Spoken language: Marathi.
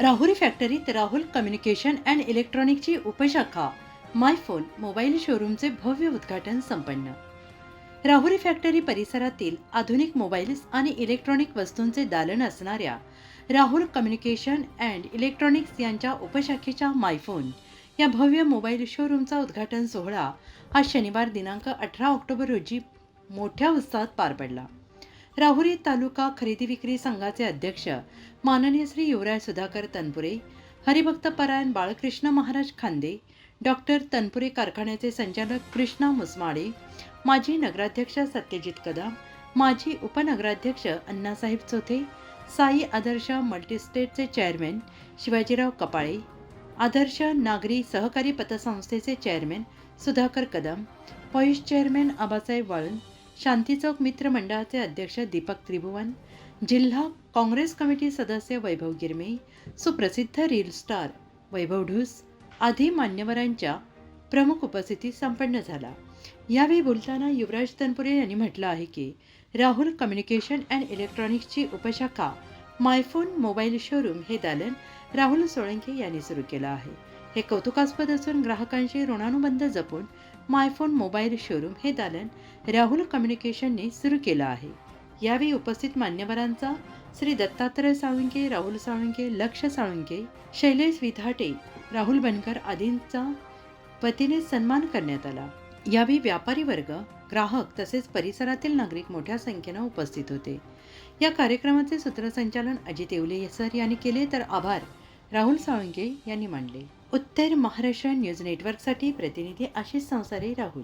राहुरी फॅक्टरीत राहुल कम्युनिकेशन अँड इलेक्ट्रॉनिकची उपशाखा मायफोन मोबाईल शोरूमचे भव्य उद्घाटन संपन्न. राहुरी फॅक्टरी परिसरातील आधुनिक मोबाईल्स आणि इलेक्ट्रॉनिक वस्तूंचे दालन असणाऱ्या राहुल कम्युनिकेशन अँड इलेक्ट्रॉनिक्स यांच्या उपशाखेच्या मायफोन या भव्य मोबाईल शोरूमचा उद्घाटन सोहळा हा शनिवार दिनांक अठरा ऑक्टोबर रोजी मोठ्या उत्साहात पार पडला. राहुरी तालुका खरेदी विक्री संघाचे अध्यक्ष माननीय श्री युवराज सुधाकर तनपुरे हरिभक्त परायण बाळकृष्ण महाराज खांदे डॉक्टर तनपुरे कारखान्याचे संचालक कृष्णा मुसमाडे माजी नगराध्यक्ष सत्यजित कदम माजी उपनगराध्यक्ष अण्णासाहेब चोथे साई आदर्श मल्टीस्टेटचे चेअरमॅन शिवाजीराव कपाळे आदर्श नागरी सहकारी पतसंस्थेचे chairman Sudhakar Kadam vice chairman Abasaheb Walun Shanti Chowk मित्र मंडळाचे अध्यक्ष दीपक त्रिभुवन जिल्हा काँग्रेस कमिटी सदस्य वैभव गिरमे सुप्रसिद्ध रील स्टार वैभव ढूस आदी मान्यवरांच्या प्रमुख उपस्थिती संपन्न झाला. यावेळी बोलताना युवराज तनपुरे यांनी म्हटलं आहे की राहुल कम्युनिकेशन अँड इलेक्ट्रॉनिक्सची उपशाखा मायफोन मोबाईल शोरूम हे दालन राहुल सोळंके यांनी सुरू केलं आहे. हे कौतुकास्पद असून ग्राहकांशी ऋणानुबंध जपून मायफोन मोबाईल शोरूम हे दालन राहुल कम्युनिकेशनने सुरू केलं आहे. यावेळी उपस्थित मान्यवरांचा श्री दत्तात्रय साळुंके राहुल साळुंके लक्ष साळुंके शैलेश विधाटे राहुल बनकर आदींचा पतीने सन्मान करण्यात आला. यावेळी व्यापारी वर्ग ग्राहक तसेच परिसरातील नागरिक मोठ्या संख्येनं उपस्थित होते. या कार्यक्रमाचे सूत्रसंचालन अजित येवले सर यांनी केले तर आभार. राहुल साळुंके यांनी मांडले. उत्तर महाराष्ट्र न्यूज नेटवर्कसाठी प्रतिनिधी आशिष संसारे राहुल.